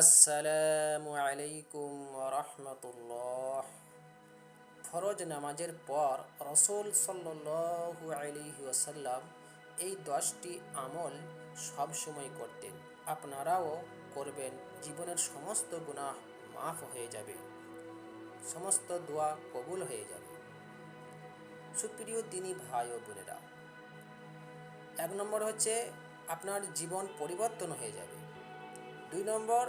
আসসালামু আলাইকুম রহমতুল্লাহ ফরজ নামাজের পর রসুল সাল্লু আলহি ওসাল্লাম এই দশটি আমল সবসময় করতেন। আপনারাও করবেন, জীবনের সমস্ত গুনাহ মাফ হয়ে যাবে, সমস্ত দোয়া কবুল হয়ে যাবে। সুপ্রিয় তিনি ভাই ও বোনেরা, এক নম্বর হচ্ছে আপনার জীবন পরিবর্তন হয়ে যাবে। দুই নম্বর,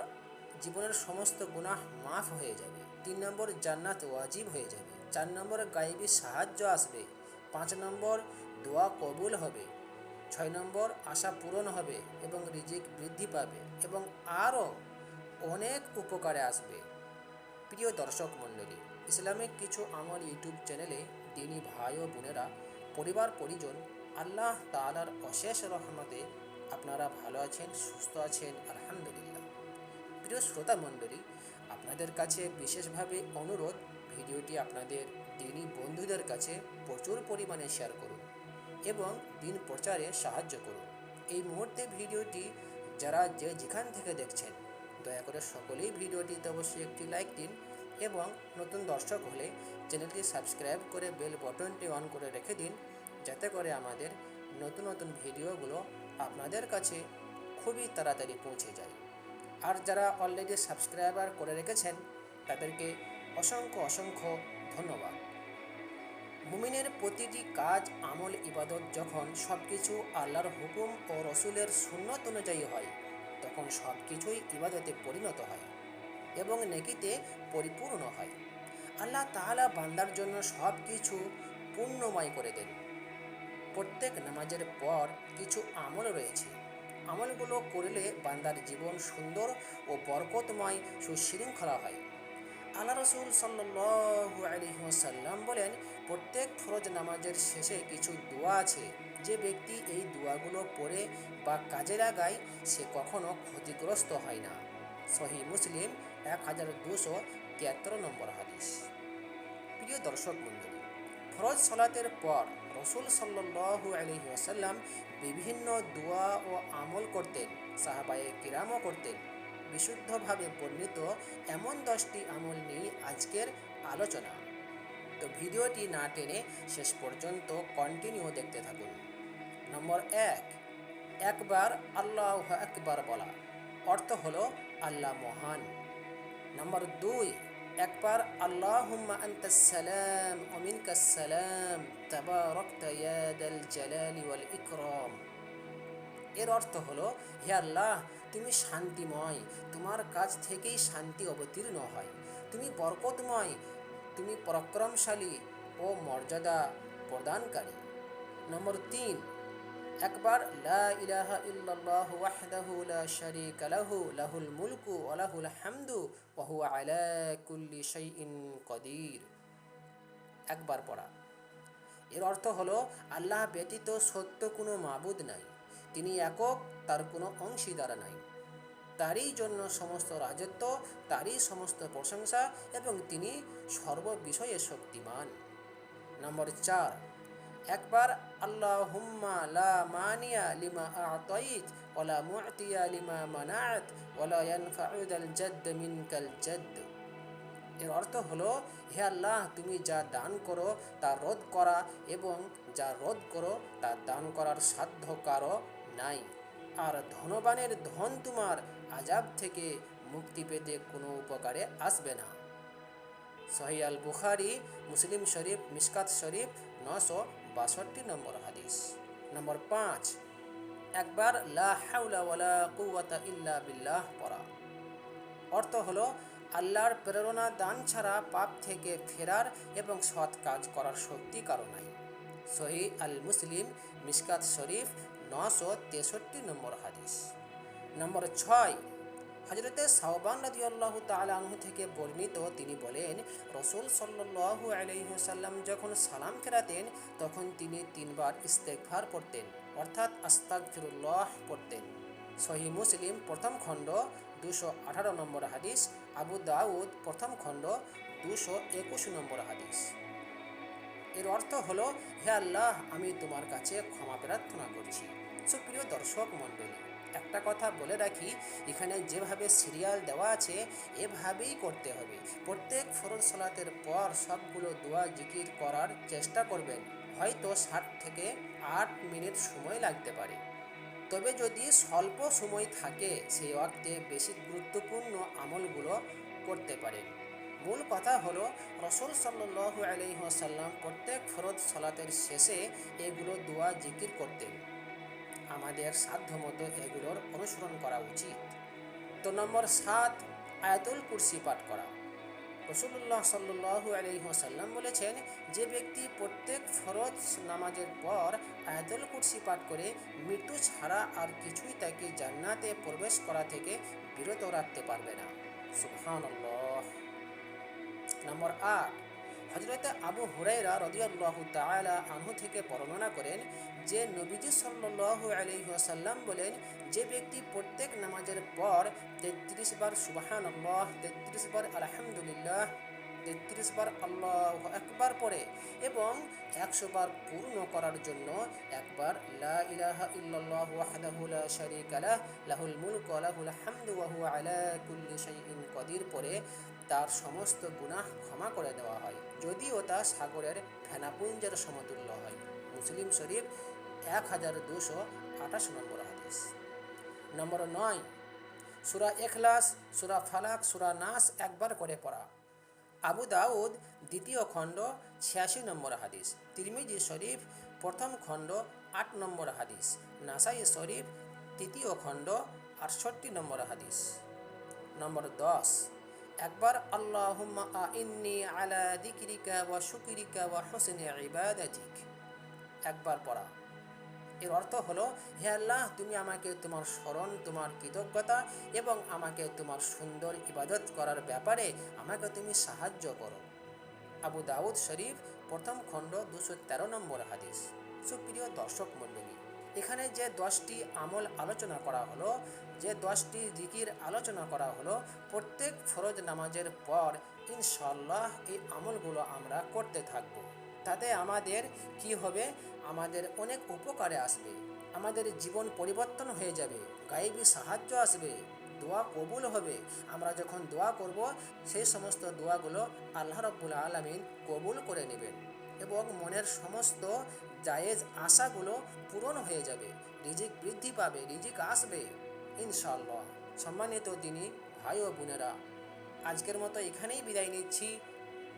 জীবনের সমস্ত গুনাহ মাফ হয়ে যাবে। তিন নম্বর, জান্নাত ওয়াজিব হয়ে যাবে। চার নম্বর, গায়েবী সাহায্য আসবে। পাঁচ নম্বর, দোয়া কবুল হবে। ছয় নম্বর, আশা পূরণ হবে এবং রিজিক বৃদ্ধি পাবে এবং আরও অনেক উপকারে আসবে। প্রিয় দর্শক মণ্ডলী ইসলামিক কিছু আমার ইউটিউব চ্যানেলে দিনী ভাই ও বোনেরা, পরিবার পরিজন, আল্লাহ তালার অশেষ রহমতে আপনারা ভালো আছেন, সুস্থ আছেন, আলহামদুলিল্লাহ। প্রিয় শ্রোতা মণ্ডলী, আপনাদের কাছে বিশেষভাবে অনুরোধ, ভিডিওটি আপনাদের দিনী বন্ধুদের কাছে প্রচুর পরিমাণে শেয়ার করুন এবং দিন প্রচারে সাহায্য করুন। এই মুহূর্তে ভিডিওটি যারা যে যেখান থেকে দেখছেন, দয়া করে সকলেই ভিডিওটিতে অবশ্যই একটি লাইক দিন এবং নতুন দর্শক হলে চ্যানেলটি সাবস্ক্রাইব করে বেল বটনটি অন করে রেখে দিন, যাতে করে আমাদের নতুন নতুন ভিডিওগুলো আপনাদের কাছে খুবই তাড়াতাড়ি পৌঁছে যায়। আর যারা অলরেডি সাবস্ক্রাইবার করে রেখেছেন, তাদেরকে অসংখ্য অসংখ্য ধন্যবাদ। মুমিনের প্রতিটি কাজ, আমল, ইবাদত যখন সব কিছু আল্লাহর হুকুম ও রসুলের সুন্নত অনুযায়ী হয়, তখন সব কিছুই ইবাদতে পরিণত হয় এবং নেকিতে পরিপূর্ণ হয়। আল্লাহ তাহলা বান্দার জন্য সব কিছু পূর্ণময় করে দেন। প্রত্যেক নামাজের পর কিছু আমল রয়েছে। আমলগুলো করলে বান্দার জীবন সুন্দর ও বরকতময় সুশৃঙ্খলা হয়। আল্লাহ রসুল সাল্লু আলহিহাসাল্লাম বলেন, প্রত্যেক ফরজ নামাজের শেষে কিছু দোয়া আছে। যে ব্যক্তি এই দোয়াগুলো পড়ে বা কাজে লাগায়, সে কখনো ক্ষতিগ্রস্ত হয় না। সহি মুসলিম এক হাজার দুশো তিয়াত্তর নম্বর হাদিস। প্রিয় দর্শক মণ্ডলী, ফরজ সলাতের পর রসুল সাল্লু আলহি আসাল্লাম বিভিন্ন দোয়া ও আমল করতেন, সাহাবায়ে কিরামও করতেন। বিশুদ্ধভাবে বর্ণিত এমন দশটি আমল নিয়ে আজকের আলোচনা। তো ভিডিওটি না টেনে শেষ পর্যন্ত কন্টিনিউ দেখতে থাকুন। নম্বর এক, একবার আল্লাহ একবার বলা। অর্থ হলো আল্লাহ মহান। নম্বর দুই একবার, আল্লাহুম্মা আনতাস সালাম ওয়া মিনকাস সালাম, তাবারাকতা ইয়া ইকরাম। এর অর্থ হলো, হে আল্লাহ, তুমি শান্তিময়, তোমার কাছ থেকেই শান্তি অবতীর্ণ হয়। তুমি বরকতময়, তুমি পরাক্রমশালী ও মর্যাদা প্রদানকারী। নম্বর তিন একবার লা ইলাহা ইল্লাল্লাহ ওয়াহদাহু লা শারীকা লাহু, লাহুল মুলকু ওয়া লাহুল হামদু ওয়া হুয়া আলা কুল্লি শাইইন কদির। একবার পড়া। এর অর্থ হলো, আল্লাহ ব্যতীত সত্য কোনো মাবুদ নাই। তিনি একক, তার কোনো অংশীদার নাই। তারই জন্য সমস্ত রাজত্ব, তারই সমস্ত প্রশংসা এবং তিনি সর্ববিষয়ে শক্তিমান। নম্বর চার একবার আল্লাহ হুম্মা লা মানিয়া লিমা আতাইত ওলা মুআতিয়া লিমা মানাত ওলা ইয়ানফাউদাল জাদ্দ মিনকাল জাদ্দ। এর অর্থ হলো, হে আল্লাহ, তুমি যা দান করো, তা রোধ করা এবং যা রোধ করো, তা দান করার সাধ্য কারও নাই। আর ধনবানের ধন তোমার আজাব থেকে মুক্তি পেতে কোনো উপকারে আসবে না। সহিয়াল বুখারি মুসলিম শরীফ মিসকাত শরীফ, নশো বাষট্টি নম্বর হাদিস। নম্বর পাঁচ, একবার লা ইল্লা বিল্লাহ পড়া। অর্থ হলো, আল্লাহর প্রেরণা দান ছাড়া পাপ থেকে ফেরার এবং সৎ কাজ করার শক্তি কারও নাই। সহি আল মুসলিম মিসকাত শরীফ, নশো তেষট্টি নম্বর হাদিস। নম্বর ছয় হজরতে সাহবান নদী আল্লাহ তালু থেকে বর্ণিত তিনি বলেন, রসুল সাল্লু আলহিহসাল্লাম যখন সালাম ফেরাতেন, তখন তিনি তিনবার ইস্তেকভার পড়তেন, অর্থাৎ আস্তাক ফিরুল্লাহ পড়তেন। সহি মুসলিম প্রথম খণ্ড, দুশো আঠারো নম্বর হাদিস, আবু দাউদ প্রথম খণ্ড, দুশো একুশ নম্বর হাদিস। এর অর্থ হলো, হে আল্লাহ, আমি তোমার কাছে ক্ষমা প্রার্থনা করছি। সুপ্রিয় দর্শক মণ্ডলী একটা কথা বলে রাখি, এখানে যেভাবে সিরিয়াল দেওয়া আছে, এভাবেই করতে হবে। প্রত্যেক ফরজ সালাতের পর সবগুলো দোয়া জিকির করার চেষ্টা করবেন। হয়তো ষাট থেকে আট মিনিট সময় লাগতে পারে। তবে যদি স্বল্প সময় থাকে, সেই ওয়াক্তে বেশি গুরুত্বপূর্ণ আমলগুলো করতে পারেন। মূল কথা হলো, রসুল সাল্লু প্রত্যেক ফরজ সলাতের শেষে এগুলো দোয়া জিকির করতেন। আমাদের সাধ্যমতো এগুলোর অনুসরণ করা উচিত। তো নম্বর সাত, আয়াতুল কুরসি পাঠ করা। রসুল্লাহ সাল্লু আলহিহাসাল্লাম বলেছেন, যে ব্যক্তি প্রত্যেক ফরজ নামাজের পর আয়াতুল কুরসি পাঠ করে, মৃত্যু ছাড়া আর কিছুই তাকে জান্নাতে প্রবেশ করা থেকে বিরত রাখতে পারবে না। সুবহানাল্লাহ। নম্বর আট হজরত আবু হুরাইরা রদিয়াল্লাহ তালা আনহু থেকে বর্ণনা করেন যে নবীজি সাল্লু আলহিহাসাল্লাম বলেন, যে ব্যক্তি প্রত্যেক নামাজের পর তেত্রিশ বার সুবাহান আল্লাহ তেত্রিশ বার আলহামদুলিল্লাহ তেত্রিশ বার আল্লাহ একবার পরে এবং একশো বার পূর্ণ করার জন্য একবার লা লাহুল মুলক আলা কদির পরে তার সমস্ত গুনাহ ক্ষমা করে দেওয়া হয়। যদিও তা সাগরের ফেনাপুঞ্জের সমতুল্য হয়। মুসলিম শরীফ এক হাজার দুশো আঠাশ নম্বর হাদিস। নম্বর নয়, সুরা এখলাস সুরা ফালাক, সুরা নাস একবার করে পড়া। আবু দাউদ, দ্বিতীয় খণ্ড, ছিয়াশি নম্বর হাদিস। তিরমিজি শরীফ, প্রথম খণ্ড, আট নম্বর হাদিস। নাসাই শরীফ, তৃতীয় খণ্ড, আটষট্টি নম্বর হাদিস। নম্বর দশ। একবার আল্লাহুম্মা আইন্নি আলা দিকরিকা ওয়া শুকরিকা ওয়া হুসনি ইবাদাতিক। একবার পড়া। এর অর্থ হলো, হে আল্লাহ, তুমি আমাকে তোমার স্মরণ, তোমার কৃতজ্ঞতা এবং আমাকে তোমার সুন্দর ইবাদত করার ব্যাপারে আমাকে তুমি সাহায্য করো। আবু দাউদ শরীফ, প্রথম খণ্ড, দুশো তেরো নম্বর হাদিস। সুপ্রিয় দর্শক মণ্ডলী, এখানে যে দশটি আমল আলোচনা করা হলো, যে দশটি দিকির আলোচনা করা হলো, প্রত্যেক ফরজ নামাজের পর ইনশাল্লাহ এই আমলগুলো আমরা করতে থাকব। তাতে আমাদের কি হবে? আমাদের অনেক উপকারে আসবে। আমাদের জীবন পরিবর্তন হয়ে যাবে। গায়েবী সাহায্য আসবে। দোয়া কবুল হবে। আমরা যখন দোয়া করব, সেই সমস্ত দোয়াগুলো আল্লাহ রব্বুল আলমিন কবুল করে নেবেন এবং মনের সমস্ত জায়েজ আশাগুলো পূরণ হয়ে যাবে। রিজিক বৃদ্ধি পাবে, রিজিক আসবে। ইনশাল্লাহ সম্মানিত তিনি ভাই ও বোনেরা, আজকের মতো এখানেই বিদায় নিচ্ছি।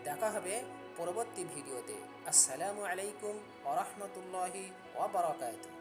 দেখা হবে পরবর্তী ভিডিওতে। আসসালামু আলাইকুম ওরহমতুল্লাহি ওবরাকাতুহ